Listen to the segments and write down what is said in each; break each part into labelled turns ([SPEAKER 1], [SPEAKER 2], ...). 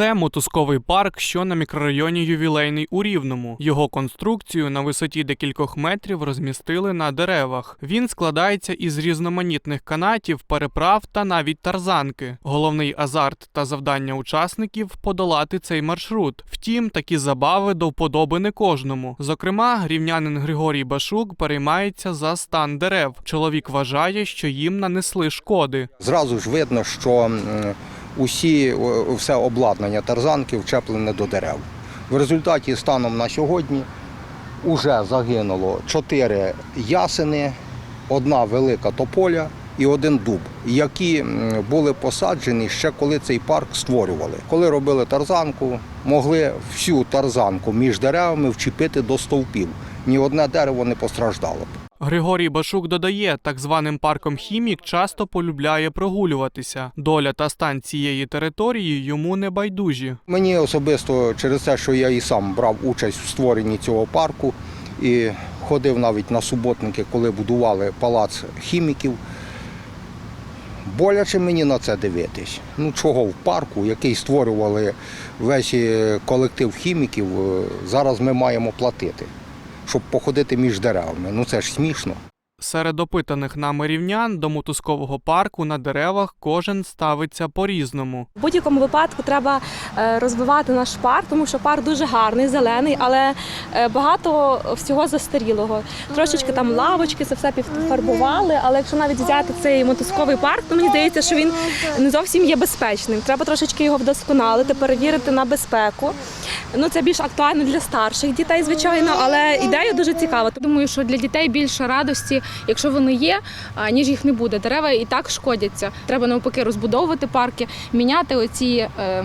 [SPEAKER 1] Це мотузковий парк, що на мікрорайоні Ювілейний у Рівному. Його конструкцію на висоті декількох метрів розмістили на деревах. Він складається із різноманітних канатів, переправ та навіть тарзанки. Головний азарт та завдання учасників подолати цей маршрут. Втім, такі забави до вподоби не кожному. Зокрема, рівнянин Григорій Башук переймається за стан дерев. Чоловік вважає, що їм нанесли шкоди.
[SPEAKER 2] Зразу ж видно, що усі все обладнання тарзанки вчеплене до дерев. В результаті станом на сьогодні вже загинуло чотири ясени, одна велика тополя і один дуб, які були посаджені ще коли цей парк створювали. Коли робили тарзанку, могли всю тарзанку між деревами вчепити до стовпів. Ні одне дерево не постраждало.
[SPEAKER 1] Григорій Башук додає, так званим парком Хімік часто полюбляє прогулюватися. Доля та стан цієї території йому не байдужі.
[SPEAKER 2] Мені особисто через те, що я і сам брав участь в створенні цього парку і ходив навіть на суботники, коли будували палац хіміків. Боляче мені на це дивитись. Ну чого в парку, який створювали весь е, колектив хіміків, е, зараз ми маємо платити, щоб походити між деревами. Ну це ж смішно.
[SPEAKER 1] Серед опитаних нами рівнян до мотузкового парку на деревах кожен ставиться по-різному.
[SPEAKER 3] В будь-якому випадку треба е, розвивати наш парк, тому що парк дуже гарний, зелений, але е, багато всього застарілого. Трошечки там лавочки, це все підфарбували. Але якщо навіть взяти цей мотузковий парк, то мені здається, що він не зовсім є безпечним. Треба трошечки його вдосконалити, перевірити на безпеку. Ну це більш актуально для старших дітей, звичайно, але ідея дуже цікава.
[SPEAKER 4] Думаю, що для дітей більше радості, якщо вони є, ніж їх не буде. Дерева і так шкодяться. Треба навпаки розбудовувати парки, міняти оці. Е,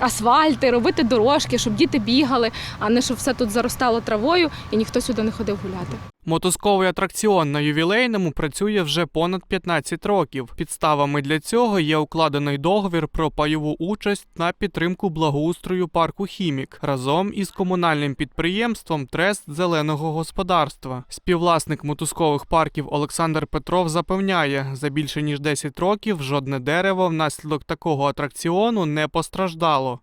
[SPEAKER 4] Асфальти, робити дорожки, щоб діти бігали, а не щоб все тут заростало травою і ніхто сюди не ходив гуляти.
[SPEAKER 1] Мотузковий атракціон на ювілейному працює вже понад 15 років. Підставами для цього є укладений договір про пайову участь на підтримку благоустрою парку Хімік разом із комунальним підприємством Трест зеленого господарства. Співвласник мотузкових парків Олександр Петров запевняє, за більше ніж 10 років жодне дерево внаслідок такого атракціону не постраждало.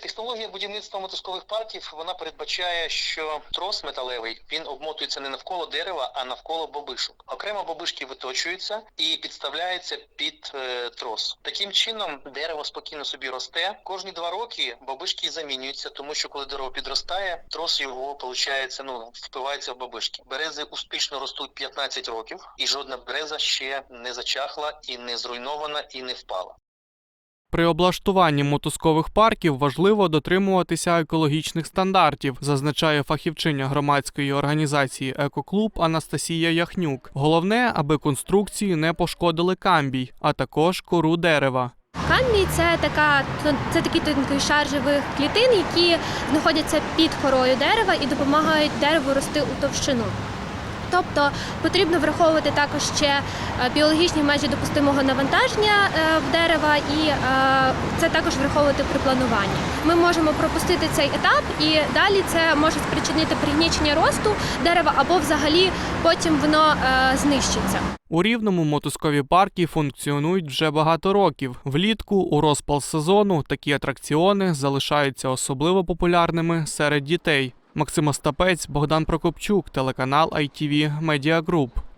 [SPEAKER 5] Технологія будівництва мотузкових парків вона передбачає, що трос металевий він обмотується не навколо дерева, а навколо бобишок. Окремо бобишки виточуються і підставляються під е, трос. Таким чином дерево спокійно собі росте. Кожні два роки бобишки замінюються, тому що коли дерево підростає, трос його получається, ну впивається в бобишки. Берези успішно ростуть 15 років, і жодна береза ще не зачахла і не зруйнована і не впала.
[SPEAKER 1] При облаштуванні мотузкових парків важливо дотримуватися екологічних стандартів, зазначає фахівчиня громадської організації Екоклуб Анастасія Яхнюк. Головне, аби конструкції не пошкодили камбій, а також кору дерева.
[SPEAKER 6] Камбій це така це такий тонкий шар живих клітин, які знаходяться під корою дерева і допомагають дереву рости у товщину. Тобто потрібно враховувати також ще е, біологічні межі допустимого навантаження е, в дерева, і е, це також враховувати при плануванні. Ми можемо пропустити цей етап, і далі це може спричинити пригнічення росту дерева або взагалі потім воно знищиться.
[SPEAKER 1] У рівному мотузкові парки функціонують вже багато років. Влітку у розпал сезону такі атракціони залишаються особливо популярними серед дітей. Максим Остапець, Богдан Прокопчук, телеканал ITV Media Group.